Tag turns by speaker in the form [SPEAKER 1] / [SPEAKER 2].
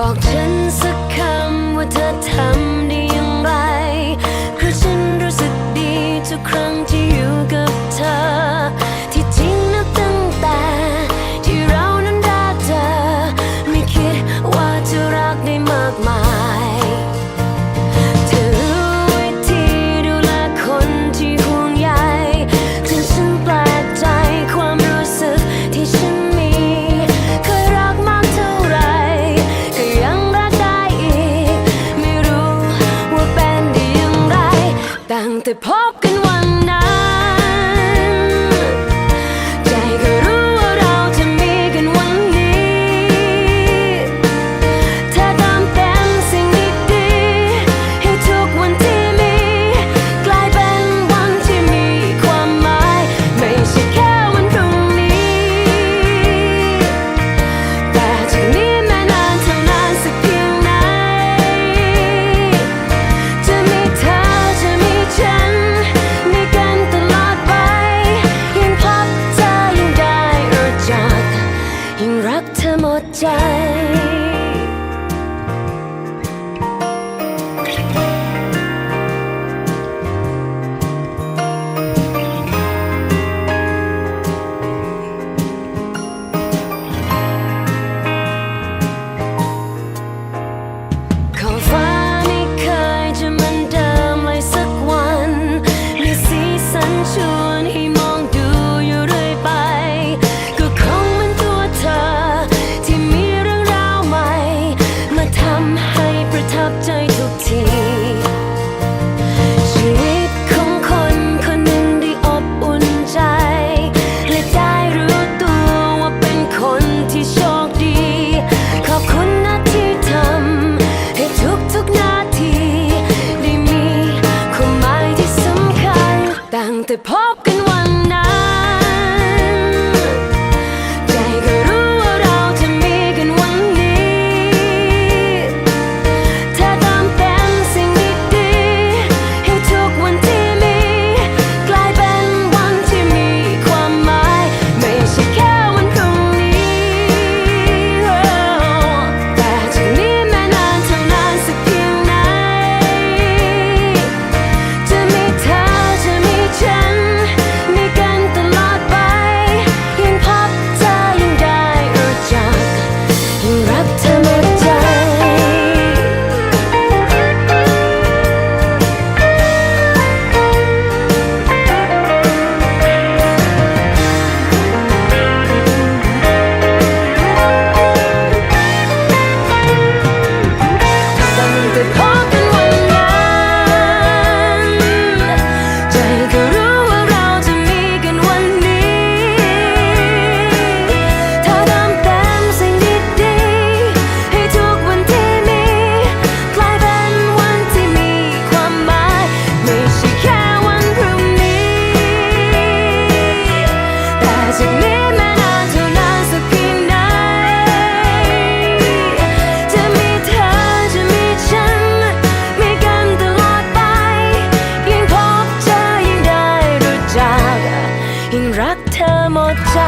[SPEAKER 1] บอกฉันสักคำว่าเธอทำได้อย่างไร คือฉันรู้สึกดีทุกครั้งที่อยู่กับเธอ ที่จริงนะตั้งแต่ ที่เรานั้นรักเธอ ไม่คิดว่าจะรักได้มากมาย The po away. ทีชีวิตของคนคนหนึ่งได้อบอุ่นใจ และได้รู้ตัวว่าเป็นคนที่โชคดี ขอบคุณนะทีทำให้ทุกทุนาที ได้มีความหมายที่สำคัญตั้งแต่พอ รักเธอหมดใจ